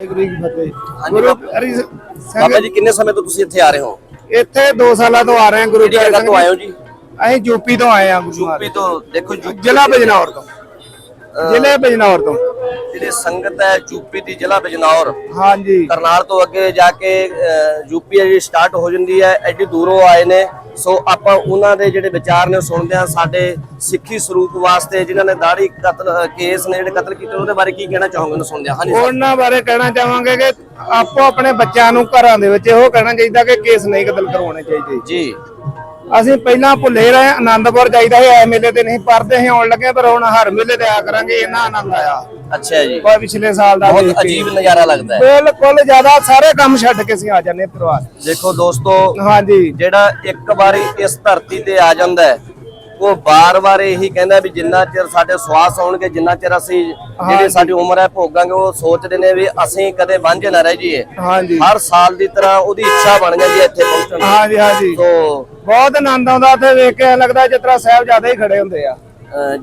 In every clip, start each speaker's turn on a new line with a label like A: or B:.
A: ਵਾਹਿਗੁਰੂ ਜੀ ਕੀ ਫਤਿਹ।
B: ਹਾਂਜੀ
A: ਗੁਰੂ
B: ਬਾਬਾ-
A: ਹਰੀ
B: ਬਾਬਾ
A: ਸਿੰਘ
B: ਜੀ ਕਿੰਨੇ ਸਮੇਂ ਤੋਂ ਤੁਸੀਂ ਇੱਥੇ ਆ ਰਹੇ ਹੋ?
A: ਇੱਥੇ 2 ਸਾਲਾਂ ਤੋਂ ਆ ਰਹੇ ਹਾਂ ਗੁਰੂ
B: ਕਿਹੜੀ
A: ਪਿਆਰੇ
B: ਜਗ੍ਹਾ ਤੋਂ
A: ਸਿੰਘ
B: ਆਏ ਹੋ ਜੀ?
A: ਅਸੀਂ ਯੂਪੀ ਤੋਂ ਆਏ ਹਾਂ ਗੁਰੂ
B: ਯੂਪੀ
A: ਮਹਾਰਾਜ।
B: ਤੋਂ ਦੇਖੋ ਯੂਪੀ
A: ਜ਼ਿਲ੍ਹਾ ਬਜਨੌਰ ਤੋਂ। ਜ਼ਿਲ੍ਹੇ ਬਜਨੌਰ ਤੋਂ।
B: ਜਿਹੜੀ ਸੰਗਤ ਹੈ ਯੂਪੀ ਦੀ ਜ਼ਿਲ੍ਹਾ ਬਿਜਨੌਰ।
A: ਹਾਂਜੀ।
B: ਕਰਨਾਲ ਤੋਂ ਅੱਗੇ ਜਾ ਕੇ ਯੂਪੀ ਜਿਹੜੀ ਸਟਾਰਟ ਹੋ ਜਾਂਦੀ ਹੈ ਐਡੀ ਦੂਰੋਂ ਆਏ ਨੇ। ਸੋ ਆਪਾਂ ਉਹਨਾਂ ਦੇ ਜਿਹੜੇ ਵਿਚਾਰ ਨੇ ਸੁਣਦੇ ਹਾਂ ਸਾਡੇ ਸਿੱਖੀ ਸਰੂਪ ਵਾਸਤੇ ਜਿਨ੍ਹਾਂ ਨੇ ਦਾੜੀ ਕਤਲ ਕੇਸ ਨੇ ਜਿਹੜੇ ਕਤਲ ਕੀਤੇ ਉਹਦੇ ਬਾਰੇ ਕੀ ਕਹਿਣਾ ਚਾਹੋਗੇ ਉਹਨੂੰ ਸੁਣਦੇ ਹਾਂ? ਹਾਂਜੀ।
A: ਉਹਨਾਂ ਬਾਰੇ ਕਹਿਣਾ ਚਾਹਾਂਗੇ ਕਿ ਆਪੋ ਆਪਣੇ ਬੱਚਿਆਂ ਨੂੰ ਘਰਾਂ ਦੇ ਵਿੱਚ ਇਹੋ ਕਹਿਣਾ ਚਾਹੀਦਾ ਕਿ ਕੇਸ ਨਹੀਂ ਕਤਲ ਕਰਵਾਉਣੇ ਚਾਹੀਦੇ।
B: ਜੀ।
A: ਅਸੀਂ ਪਹਿਲਾਂ ਭੁੱਲੇ ਰਹੇ ਆਨੰਦਪੁਰ ਜਾਈਦਾ ਸੀ ਐ ਮੇਲੇ ਤੇ ਨਹੀਂ ਪੜਦੇ ਸੀ ਆਉਣ ਲੱਗੇ ਪਰ ਹੁਣ ਹਰ ਮੇਲੇ ਤੇ ਆ ਕਰਾਂਗੇ ਇੰਨਾ ਆਨੰਦ ਆਇਆ।
B: ਅੱਛਾ ਜੀ।
A: ਕੋਈ ਪਿਛਲੇ ਸਾਲ ਦਾ
B: ਬਹੁਤ। ਅਜੀਬ ਨਜ਼ਾਰਾ ਲੱਗਦਾ ਹੈ।
A: ਬਿਲਕੁਲ ਜ਼ਿਆਦਾ ਸਾਰੇ ਕੰਮ ਛੱਡ ਕੇ ਅਸੀਂ ਆ ਜਾਂਦੇ ਪਰਿਵਾਰ।
B: ਦੇਖੋ ਦੋਸਤੋ
A: ਹਾਂਜੀ।
B: ਜਿਹੜਾ ਇੱਕ ਵਾਰੀ ਇਸ ਧਰਤੀ ਤੇ ਆ ਜਾਂਦਾ ਹੈ ਉਹ ਬਾਰ-ਬਾਰ ਇਹੀ ਕਹਿੰਦਾ ਵੀ ਜਿੰਨਾ ਚਿਰ ਸਾਡੇ ਸਵਾਸ ਆਉਣਗੇ ਜਿੰਨਾ ਚਿਰ ਅਸੀਂ ਜਿਹੜੀ ਸਾਡੀ ਉਮਰ ਹੈ ਭੋਗਾਂਗੇ ਉਹ ਸੋਚਦੇ ਨੇ ਵੀ ਅਸੀਂ ਕਦੇ ਵਾਂਝੇ ਨਾ ਰਹਿ ਜਾਈਏ।
A: ਹਾਂਜੀ।
B: ਹਰ ਸਾਲ ਦੀ ਤਰ੍ਹਾਂ ਉਹਦੀ ਇੱਛਾ ਬਣ ਜਾਂਦੀ ਹੈ ਇੱਥੇ ਪਹੁੰਚਣ ਦੀ।
A: ਹਾਂਜੀ ਹਾਂਜੀ।
B: ਸੋ
A: ਬਹੁਤ ਆਨੰਦ ਆਉਂਦਾ ਉੱਥੇ ਵੇਖ ਕੇ ਲੱਗਦਾ ਜਿਸ ਤਰ੍ਹਾਂ ਸਾਹਿਬ ਜ਼ਿਆਦਾ ਹੀ ਖੜੇ ਹੁੰਦੇ ਆ।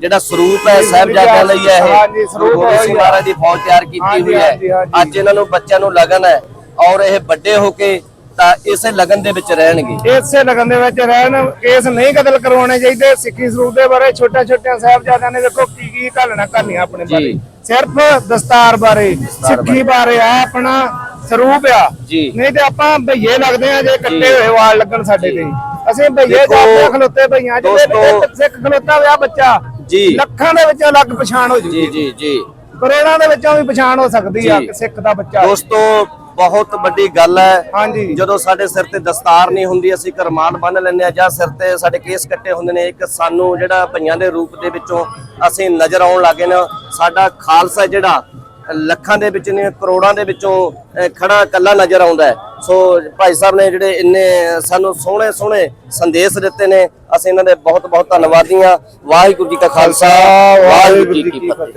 B: ਜਿਹੜਾ ਸਰੂਪ ਹੈ ਸਾਹਿਬਜ਼ਾਦਿਆਂ ਲਈ ਹੈ
A: ਹਾਂਜੀ,
B: ਇਹ
A: ਸਰੂਪ
B: ਗੋਬਿੰਦ ਸਿੰਘ। ਮਹਾਰਾਜ ਦੀ ਫੌਜ ਤਿਆਰ ਕੀਤੀ ਹੋਈ ਹੈ। ਅੱਜ ਇਹਨਾਂ ਨੂੰ ਬੱਚਿਆਂ ਨੂੰ ਲਗਨ ਹੈ ਔਰ ਇਹ ਵੱਡੇ ਹੋ ਕੇ ਤਾਂ ਇਸੇ ਲਗਨ ਦੇ ਵਿੱਚ ਰਹਿਣਗੇ।
A: ਇਸੇ ਲਗਨ ਦੇ ਵਿੱਚ ਰਹਿਣ ਕੇਸ ਨਹੀਂ ਕਤਲ ਕਰਵਾਉਣੇ ਚਾਹੀਦੇ। ਸਿੱਖੀ ਸਰੂਪ ਦੇ ਬਾਰੇ ਛੋਟੇ ਛੋਟੇ ਸਾਹਿਬਜ਼ਾਦਿਆਂ ਨੇ ਦੇਖੋ ਕੀ ਕੀ ਘਾਲਣਾ ਕਰਨੀਆਂ ਆਪਣੇ ਬਾਰੇ।
B: ਜੀ।
A: ਸਿਰਫ ਦਸਤਾਰ ਬਾਰੇ ਸਿੱਖੀ ਬਾਰੇ। ਆ ਆਪਣਾ ਸਰੂਪ ਆ।
B: ਜੀ।
A: ਨਹੀਂ ਤੇ ਆਪਾਂ ਭਈਏ ਲੱਗਦੇ ਆ ਜੇ ਕੱਟੇ ਹੋਏ ਵਾਲ ਲੱਗਣ ਸਾਡੇ ਤੇ। ਅਸੀਂ ਭਈਏ ਜਾਂਦੇ ਖਲੋਤੇ ਭਈਆਂ ਜਿਹੜੇ ਸਿੱਖ ਖਲੋਤਾ ਹੋਇਆ ਬੱਚਾ
B: ਜੀ।
A: ਲੱਖਾਂ ਦੇ ਵਿੱਚੋਂ ਅਲੱਗ ਪਛਾਣ ਹੋ
B: ਜੀ
A: ਜੂਗੀ।
B: ਜੀ ਜੀ।
A: ਕਰੋੜਾਂ ਦੇ ਵਿੱਚੋਂ ਵੀ ਪਛਾਣ ਹੋ ਸਕਦੀ ਆ
B: ਜੀ।
A: ਕਿ ਸਿੱਖ ਦਾ ਬੱਚਾ।
B: ਦੋਸਤੋ ਬਹੁਤ ਵੱਡੀ ਗੱਲ ਹੈ।
A: ਹਾਂਜੀ।
B: ਜਦੋਂ ਸਾਡੇ ਸਿਰ ਤੇ ਦਸਤਾਰ ਨਹੀਂ ਹੁੰਦੀ ਅਸੀਂ ਕਰਮਾਨ ਬੰਨ ਲੈਂਦੇ ਆ ਜਾਂ ਸਿਰ ਤੇ ਸਾਡੇ ਕੇਸ ਕੱਟੇ ਹੁੰਦੇ ਨੇ ਇੱਕ ਸਾਨੂੰ ਜਿਹੜਾ ਭਈਆਂ ਦੇ ਰੂਪ ਦੇ ਵਿੱਚੋਂ ਅਸੀਂ ਨਜ਼ਰ ਆਉਣ ਲੱਗੇ ਨੇ। ਸਾਡਾ ਖਾਲਸਾ ਜਿਹੜਾ ਲੱਖਾਂ ਦੇ ਵਿੱਚ ਨੇ ਕਰੋੜਾਂ ਦੇ ਵਿੱਚੋਂ ਖੜਾ ਕੱਲਾ ਨਜ਼ਰ ਆਉਂਦਾ ਹੈ। ਸੋ ਭਾਈ ਸਾਹਿਬ ਨੇ ਜਿਹੜੇ ਇੰਨੇ ਸਾਨੂੰ ਸੋਹਣੇ ਸੋਹਣੇ ਸੰਦੇਸ਼ ਦਿੱਤੇ ਨੇ ਅਸੀਂ ਇਹਨਾਂ ਦੇ ਬਹੁਤ ਬਹੁਤ ਧੰਨਵਾਦੀ ਹਾਂ। ਵਾਹਿਗੁਰੂ ਜੀ ਕਾ ਖਾਲਸਾ ਵਾਹਿਗੁਰੂ ਜੀ ਕੀ ਫਤਿਹ।